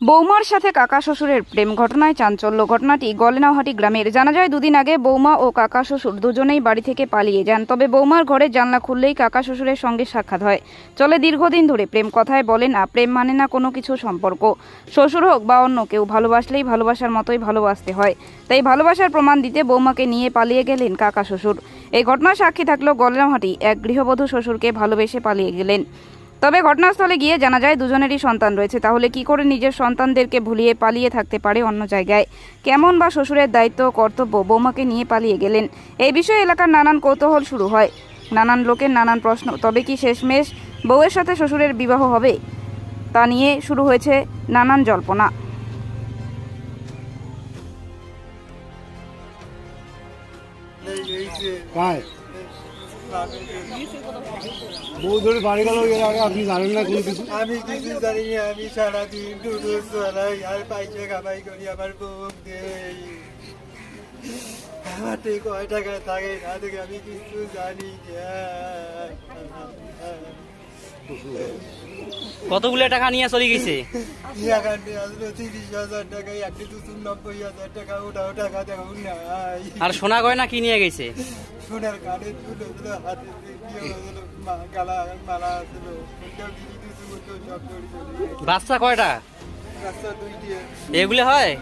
বৌমার সাথে কাকা শ্বশুরের প্রেম ঘটনায় চাঞ্চল্য ঘটনাটি গলেনাহাটি গ্রামের। জানা যায়, দুদিন আগে বৌমা ও কাকা শ্বশুর দুজনেই বাড়ি থেকে পালিয়ে যান। তবে বৌমার ঘরের জানলা খুললেই কাকা শ্বশুরের সঙ্গে সাক্ষাৎ হয়। চলে দীর্ঘদিন ধরে প্রেম কথায় বলে না প্রেম মানে না কোনো কিছু সম্পর্ক। শ্বশুর হোক বা অন্য কেউ, ভালোবাসলেই ভালোবাসার মতোই ভালোবাসতে হয়। তাই ভালোবাসার প্রমাণ দিতে বৌমাকে নিয়ে পালিয়ে গেলেন কাকা শ্বশুর। এই ঘটনার সাক্ষী থাকল গলেনাহাটি এক গৃহবধূ শ্বশুরকে ভালোবেসে পালিয়ে গেলেন। তবে ঘটনাস্থলে গিয়ে জানা যায়, দুজনেরই সন্তান রয়েছে। তাহলে কি করে নিজের সন্তানদেরকে ভুলিয়ে পালিয়ে থাকতে পারে অন্য জায়গায়? কেমন বা শ্বশুরের দায়িত্ব, কর্তব্য, বৌমাকে নিয়ে পালিয়ে গেলেন? এই বিষয়ে এলাকার নানান কৌতূহল শুরু হয়। নানান লোকের নানান প্রশ্ন। তবে কি শেষমেশ বউয়ের সাথে শ্বশুরের বিবাহ হবে? তা নিয়ে শুরু হয়েছে নানান জল্পনা। বউ ধরে বাড়ি গেল আপনি জানেন না কোনো কিছু? আমি কিছু জানি না, আমি সারাদিন দুটো আর পাইছে কামাই করি আমার বউক। দেই হাতে কয় টাকা থাকে না থেকে আমি কিছু জানি না। কতগুলো টাকা নিয়ে চলে গেছে আর সোনা গয়না কি নিয়ে গেছে সোনার কানে তুলে গেছে। বাচ্চা কয়টা এগুলো হয়।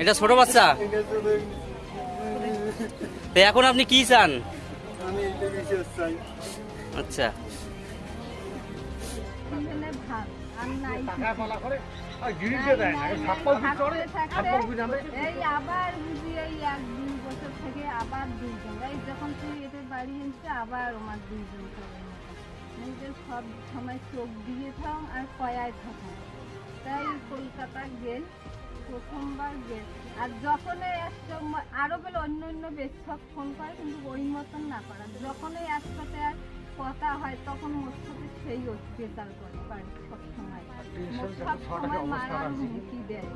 এটা ছোট বাচ্চা তো এখন আপনি কি চান আচ্ছা। আর সব সময় চোখ দিয়ে থাম আর কয়ায় থাকা তাই কলকাতা গেল প্রথমবার গেল আর যখনই আসছে আরও গেলে অন্য অন্য বেশ সব ফোন করে, কিন্তু ওই মতন না করা। যখনই একসাথে আর কথা হয় তখন মোর সাথে সেই অত্যাচার করে বাড়ি সবসময় সবসময় মারার হুমকি দেয়।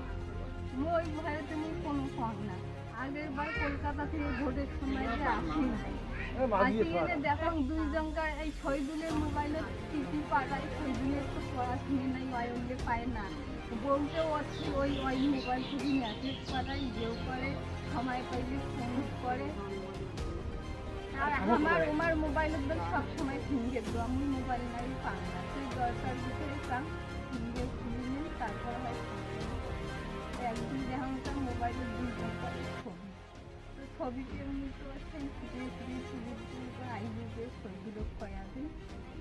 ওই ভয়ে তুমি কোনো ফোন না। আগের বার কলকাতা থেকে ভোটের সময় যে আসি আসিয়ে দেখো দুইজনকার এই শহীদুলের মোবাইলে টিপি পাঠায় শহীদুলের তো পড়াশুনি নাই অয়লে পায় না। বলতে ওই ওই ওই মোবাইল থেকে মেসেজ পাঠায় যেও করে সময় পাইলে ফোন করে। আর আমার আমার মোবাইলের দিন সব সময় ফিঙ্গে তো আমি মোবাইল নাই পাই না। তুই দরকার ভিতরে কাম ফিঙ্গে খুলে তারপর হয় একদিন যখন তার মোবাইলের দুই ঘণ্টা ছবি। তো ছবিটি এমনি তো সেন ফুটিয়ে ফুটিয়ে ফুটিয়ে ফুটিয়ে আইডিতে ছবিগুলো খয়া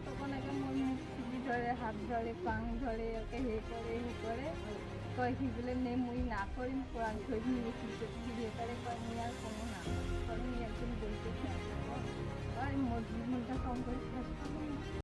তখন আগে মন মুখ ছবি ধরে হাত ধরে পাং ধরে ওকে হে করে হে করে। কয় কি বলে নে মুই না করি কোরআন ছবি নিয়ে কয় করি একজন